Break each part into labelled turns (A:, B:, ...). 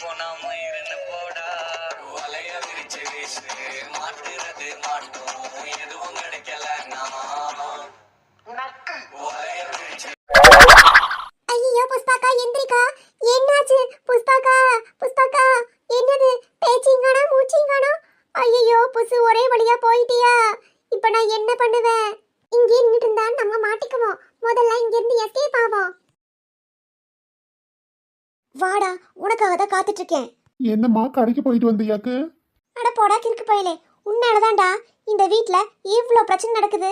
A: போனா மயிரன்னு போடா வலைய விரிச்சு வீசு மாட்டுறது மாட்டோம் எதுவும் கிடைக்கல நான்
B: ஐயோ புஷ்பாக்கா எந்திரிக்கா. என்னாச்சு? புஷ்பாக்கா புஷ்பாக்கா என்னது? பேச்சிங்கானா மூச்சிங்கானா? ஐயோ புசு ஒரே வழியா போயிட்டியா? இப்ப நான் என்ன பண்ணுவேன்? இங்கே நின்றுட்டு இருந்தா நம்ம மாட்டிக்குவோம். முதல்ல இங்க இருந்து எஸ்கேப் ஆவோம். வாடா உனக்காக தான் காத்துட்டு இருக்கேன்
C: என்னம்மா கடைக்கு போயிட்டு வந்தியாக்கு?
B: அட போடா கிறுக்கு பயலே. உன்னாலதான்டா இந்த வீட்ல இவ்ளோ பிரச்சனை நடக்குது.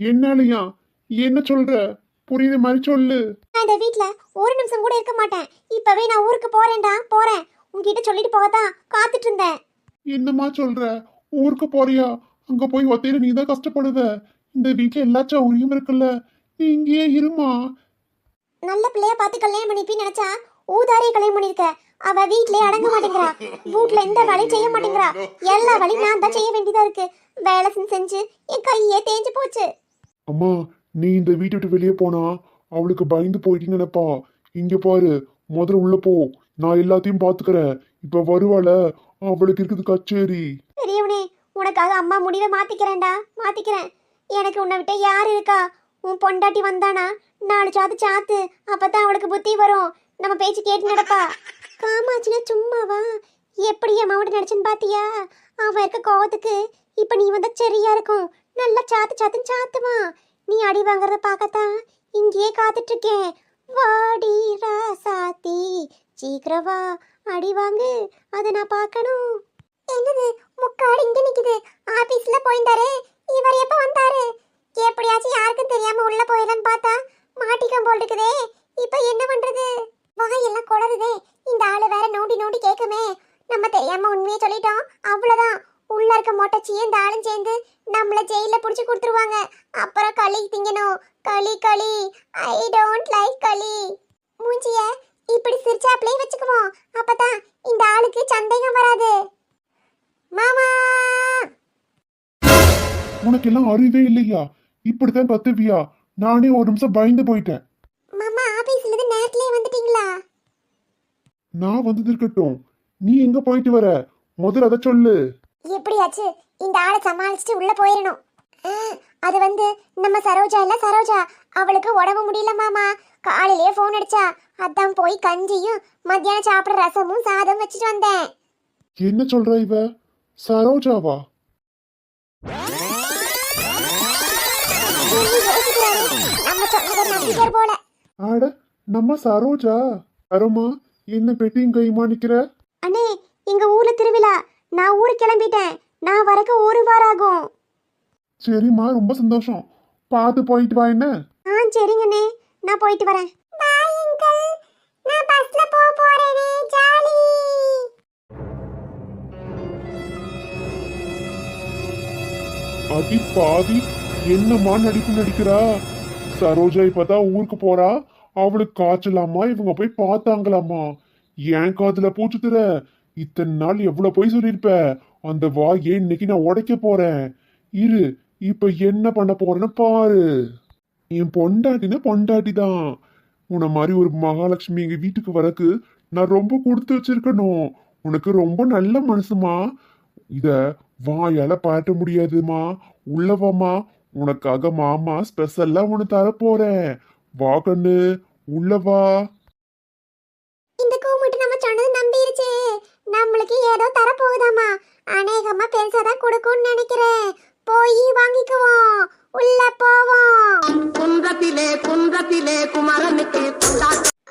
C: என்னாலயா? என்ன சொல்ற? புரியுற மாதிரி சொல்லு.
B: நான் இந்த வீட்ல ஒரு நிமிஷம் கூட இருக்க மாட்டேன். இப்பவே நான் ஊருக்கு போறேன்டா போறேன். உன்கிட்ட சொல்லிட்டு போகத்தான் காத்துட்டு இருந்தேன்
C: என்னம்மா சொல்ற? ஊருக்கு போறியா? அங்க போய் ஒத்தையில நீ தான் கஷ்டப்படுவ. இந்த வீட்டுல எல்லா சௌகரியம் இருக்குல்ல. நீ இங்கேயே இருமா.
B: நல்ல பிள்ளைய பார்த்து கல்யாணம் பண்ணிப்பி நினைச்சா ஊதாரியை கல்யாணம் பண்ணிருக்க. அவ வீட்லயே அடங்க மாட்டேங்கிறா. வீட்ல எந்த வேலையும் செய்ய மாட்டேங்கிறா. எல்லா வேலையும் நான் தான் செய்ய வேண்டியதா இருக்கு. வேலை செஞ்சு என் கையே தேஞ்சு போச்சு.
C: அம்மா நீ இந்த வீட்டை விட்டு வெளியே போனா அவளுக்கு பயந்து போயிட்டீன்னு நினைப்பா. இங்க பாரு முதல்ல உள்ள போ. நான் எல்லாத்தையும் பாத்துக்கறேன் இப்ப வருவாள அவளுக்கு இருக்குது கச்சேரி.
B: பெரியவனே உனக்காக அம்மா முடிவை மாத்திக்கிறேன்டா. மாத்திக்கிறேன். எனக்கு உன்னை விட்ட யார் இருக்கா? உன் பொண்டாட்டி வந்தானா? நாலு சாத்து சாத்து அப்பதான் அவளுக்கு புத்தி வரும். நம்ம பேச்சு கேட்டு நடப்பா. காமாட்சினா சும்மாவா? எப்படி என் மாவட்ட நடிச்சுன்னு பாத்தியா? அவன் இருக்க கோவத்துக்கு இப்ப நீ வந்தா சரியா இருக்கும். நல்லா சாத்து சாத்துன்னு சாத்துமா நீ அடி வாங்குறத பார்க்கத்தான் இங்கேயே காத்துட்டு இருக்கேன் வாடி ராசாத்தி சீக்கிரம் வா அடி வாங்கு அதை நான் பார்க்கணும். என்னது முக்காடு இங்க நிக்குது. ஆபீஸ்ல போயிருந்தாரு. வேற கேட்குமே. நம்ம தெரியாம உண்மையை சொல்லிட்டோம். அவ்வளவுதான். உள்ள இருக்க மொட்டச்சியும் இந்த ஆளும் சேர்ந்து நம்மள ஜெயில புடிச்சு கொடுத்துருவாங்க. அப்புறம் களி திங்கணும். களி களி. ஐ டோன்ட் லைக் களி. மூஞ்சிய இப்படி சிரிச்சாப்லயே வச்சுக்குவோம். அப்பதான் இந்த ஆளுக்கு சந்தேகம் வராது. மாமா!
C: உனக்கு எல்லாம் அறிவே இல்லையா? இப்படித்தான் கத்துவியா? நானே ஒரு நிமிஷம் பயந்து போயிட்டேன்
B: மாமா ஆபீஸ்ல இருந்து நேரத்திலே வந்துட்டீங்களா
C: நான் வந்தது இருக்கட்டும். நீ எங்க போயிட்டு வர? முதல்ல அதை சொல்லு.
B: எப்படியாச்சு இந்த ஆளை சமாளிச்சுட்டு உள்ள போயிடணும் அது வந்து நம்ம சரோஜா இல்ல சரோஜா. அவளுக்கு உடம்பு முடியல மாமா. காலையிலேயே ஃபோன் அடிச்சா. அதான் போய் கஞ்சியும் மத்தியானம் சாப்பிட ரசமும் சாதம் வச்சுட்டு வந்தேன்.
C: என்ன சொல்ற இவ? சரோஜாவா?
B: நம்ம சொன்னதை நம்பிக்கையார் போல.
C: ஆட நம்ம சரோஜா. அருமா என்ன பெட்டியும் கையுமா நிக்கிற?
B: அண்ணே எங்க ஊர்ல திருவிழா. நான் ஊருக்கு கிளம்பிட்டேன். நான் வரக்கு ஒரு வாரம் ஆகும்.
C: சரிம்மா ரொம்ப சந்தோஷம். பார்த்து போயிட்டு வா என்ன?
B: ஆ சரிங்கண்ணே நான் போயிட்டு வரேன்.
C: அடி பாதி என்னம்மா நடிப்பு நடிக்கிறா? சரோஜா இப்பதான் ஊருக்கு போறா? அவளுக்கு காய்ச்சலாமா? இவங்க போய் பார்த்தாங்களாமா? ஏன் காதுல பூச்சு தர இத்தனை நாள் எவ்வளவு போய் சொல்லியிருப்ப? அந்த வாயை இன்னைக்கு நான் உடைக்க போறேன். இரு இப்ப என்ன பண்ண போறேன்னு பாரு. என் பொண்டாட்டினா பொண்டாட்டி தான் உன்னை மாதிரி ஒரு மகாலட்சுமி எங்க வீட்டுக்கு வரக்கு நான் ரொம்ப கொடுத்து வச்சிருக்கணும். உனக்கு ரொம்ப நல்ல மனசுமா? இத வாயால பாட்ட முடியாதுமா? உள்ளவாமா உனக்காக மாமா ஸ்பெஷல்லாம் ஒன்று தர போறேன் வா கண்ணு உள்ளவா
B: இந்த கூமுட்டு நம்ம சொன்னது நம்பிருச்சு. நம்மளுக்கு ஏதோ தர போகுதாமா அநேகமா பெருசாதான் கொடுக்கும்னு நினைக்கிறேன். போய் வாங்கிக்குவோம். உள்ள போவோம்.
D: குன்றத்திலே குன்றத்திலே குமரனுக்கு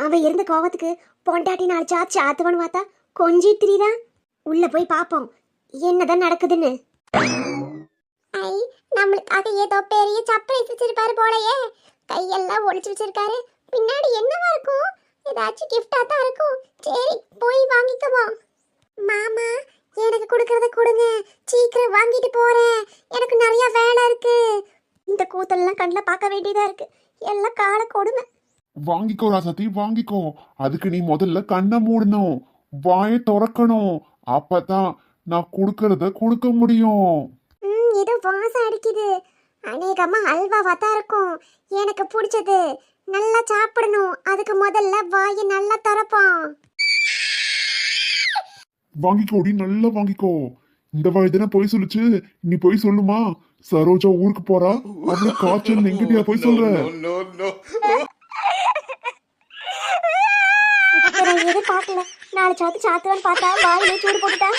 B: அவ இருந்த கோவத்துக்கு பொண்டாட்டி நாலு சாச்சு ஆத்துவன்னு பார்த்தா கொஞ்சி திரிதான் உள்ள போய் பாப்போம். என்னதான் நடக்குதுன்னு. ஐ நம்மளுக்காக ஏதோ பெரிய சர்ப்ரைஸ் வச்சிருப்பாரு போலயே. கையெல்லாம் ஒளிச்சு வச்சிருக்காரு. பின்னாடி என்னவா இருக்கும்? ஏதாச்சும் கிஃப்டா தான் இருக்கும். சரி போய் வாங்கிக்குவோம் மாமா எனக்கு கொடுக்கறத கொடுங்க. சீக்கிரம் வாங்கிட்டு போறேன். எனக்கு நிறைய வேலை இருக்கு. இந்த கூத்தெல்லாம் கண்ணில் பார்க்க வேண்டியதா இருக்கு. எல்லாம் கால கொடுமை.
C: வாங்கிக்கோ ராசாத்தி வாங்கிக்கோ. அதுக்கு நீ முதல்ல கண்ணை மூடணும். வாயை திறக்கணும். அப்பதான் நான் கொடுக்கறத கொடுக்க முடியும்.
B: ம் ஏதோ வாசம் அடிக்குது. அநேகமா அல்வாவா தான் இருக்கும். எனக்கு பிடிச்சது. நல்லா சாப்பிடணும். அதுக்கு முதல்ல வாயை நல்லா திறப்பான்
C: வாங்கிக்கோடி நல்லா வாங்கிக்கோ. இந்த வயதுன போய் சொல்லுச்சு? நீ போய் சொல்லுமா? சரோஜா ஊருக்கு போறா? அவளுக்கு காய்ச்சல் எங்கிட்டயா போய் சொல்ற?
B: இதை நான் எதிர்பார்க்கல நாலு சாத்து சாத்துவான்னு பார்த்தா வாயிலே சூடு போட்டுட்டா.